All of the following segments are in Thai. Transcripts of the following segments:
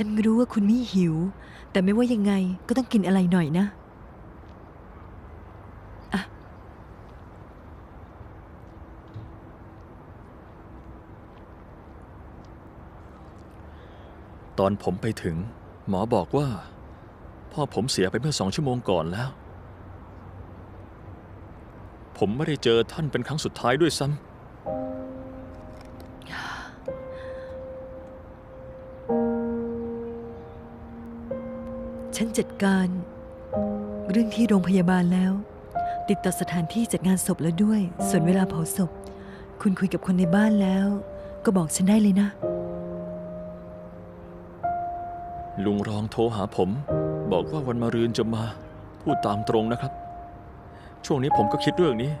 ฉันรู้ว่าคุณไม่หิว แต่ไม่ว่ายังไงก็ต้องกินอะไรหน่อยนะตอนผมไปถึง หมอบอกว่า พ่อผมเสียไปเมื่อสองชั่วโมงก่อนแล้ว ผมไม่ได้เจอท่านเป็นครั้งสุดท้ายด้วยซ้ำ ฉันจัดการ เรื่องที่โรงพยาบาลแล้ว ติดต่อสถานที่จัดงานศพแล้วด้วย ส่วนเวลาเผาศพ คุณคุยกับคนในบ้านแล้ว ก็บอกฉันได้เลยนะ ลุงรองโทรหาผม บอกว่าวันมะรืนจะมา พูดตามตรงนะครับ ช่วงนี้ผมก็คิดเรื่องนี้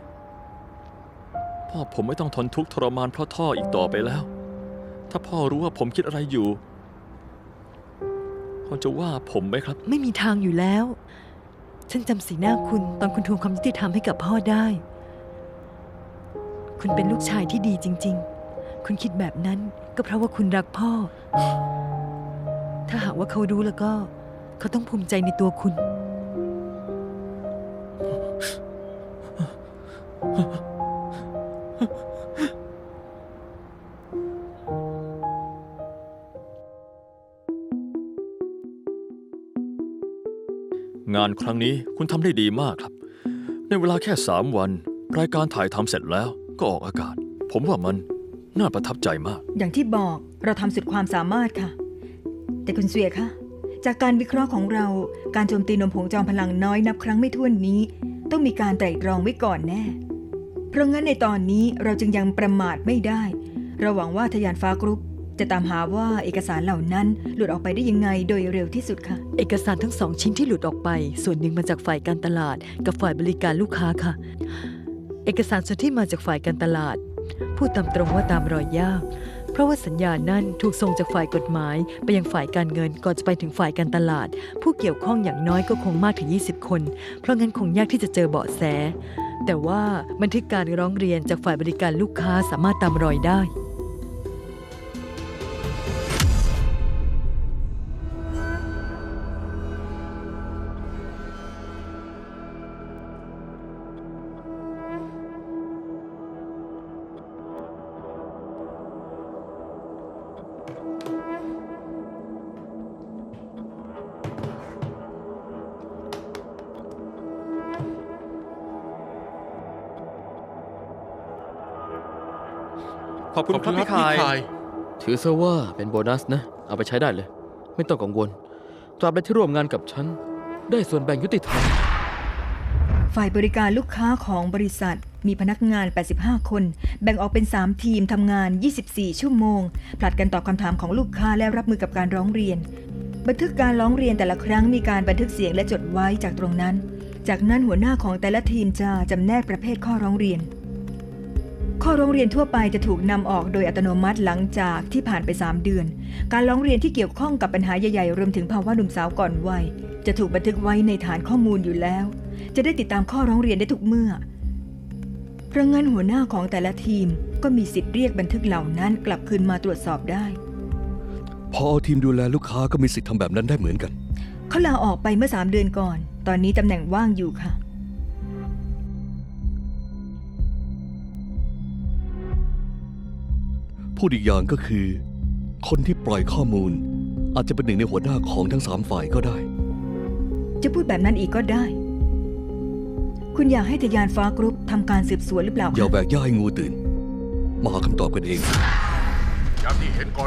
พ่อผมไม่ต้องทนทุกข์ทรมานเพราะท่ออีกต่อไปแล้ว ถ้าพ่อรู้ว่าผมคิดอะไรอยู่ เขาจะว่าผมไหมครับ ไม่มีทางอยู่แล้ว ฉันจำสีหน้าคุณตอนคุณทวงความยุติธรรมให้กับพ่อได้ คุณเป็นลูกชายที่ดีจริง ๆ คุณคิดแบบนั้นก็เพราะว่าคุณรักพ่อ ถ้าหากว่าเขารู้แล้วก็ เขาต้องภูมิใจในตัวคุณ งานครั้งนี้คุณทำได้ดีมากครับ ในเวลาแค่สามวัน รายการถ่ายทำเสร็จแล้วก็ออกอากาศ ผมว่ามันน่าประทับใจมาก อย่างที่บอกเราทำสุดความสามารถค่ะ แต่คุณเสวียคะจากการวิเคราะห์ของเราการโจมตีนมผงจอมพลังน้อยนับครั้งไม่ถ้วนนี้ ต้องมีการไตร่ตรองไว้ก่อนแน่ เพราะงั้นในตอนนี้เราจึงยังประมาทไม่ได้ เราหวังว่าทยานฟ้ากรุ๊ป จะตามหาว่าเอกสารเหล่านั้นหลุดออกไปได้ยังไงโดยเร็วที่สุดค่ะ เอกสารทั้งสองชิ้นที่หลุดออกไป ส่วนหนึ่งมาจากฝ่ายการตลาด กับฝ่ายบริการลูกค้าค่ะ เอกสารส่วนที่มาจากฝ่ายการตลาด พูดตามตรงว่าตามรอยยาก เพราะว่าสัญญานั่นถูกส่งจากฝ่ายกฎหมาย ไปยังฝ่ายการเงินก่อนจะไปถึงฝ่ายการตลาด ผู้เกี่ยวข้องอย่างน้อยก็คงมากถึง 20 คน เพราะงั้นคงยากที่จะเจอเบาะแส แต่ว่าบันทึกการร้องเรียนจากฝ่ายบริการลูกค้าสามารถตามรอยได้ ขอบคุณครับพี่คาย ถือซะว่าเป็นโบนัสนะ เอาไปใช้ได้เลย ไม่ต้องกังวล ตราบใดที่ร่วมงานกับฉัน ได้ส่วนแบ่งยุติธรรม ฝ่ายบริการลูกค้าของบริษัทมีพนักงาน 85 คน แบ่งออกเป็น 3 ทีมทำงาน 24 ชั่วโมง ผลัดกันตอบคำถามของลูกค้าและรับมือกับการร้องเรียน บันทึกการร้องเรียนแต่ละครั้งมีการบันทึกเสียงและจดไว้จากตรงนั้น จากนั้นหัวหน้าของแต่ละทีมจะจำแนกประเภทข้อร้องเรียน ข้อร้องเรียนทั่วไปจะถูกนำออกโดยอัตโนมัติหลังจากที่ผ่านไป 3 เดือน การร้องเรียนที่เกี่ยวข้องกับปัญหาใหญ่ๆรวมถึงภาวะหนุ่มสาวก่อนวัย จะถูกบันทึกไว้ในฐานข้อมูลอยู่แล้ว จะได้ติดตามข้อร้องเรียนได้ทุกเมื่อ เพราะงั้นหัวหน้าของแต่ละทีมก็มีสิทธิ์เรียกบันทึกเหล่านั้นกลับคืนมาตรวจสอบได้ พอทีมดูแลลูกค้าก็มีสิทธิ์ทำแบบนั้นได้เหมือนกัน เขาลาออกไปเมื่อสามเดือนก่อน ตอนนี้ตำแหน่งว่างอยู่ค่ะ พูดอีกอย่างก็คือ คนที่ปล่อยข้อมูล อาจจะเป็นหนึ่งในหัวหน้าของทั้งสามฝ่ายก็ได้ จะพูดแบบนั้นอีกก็ได้ คุณอยากให้ทยานฟ้ากรุ๊ปทำการสืบสวนหรือเปล่าอย่าคะแบกย่าให้งูตื่น มาหาคำตอบกันเอง อย่างที่เห็นก่อน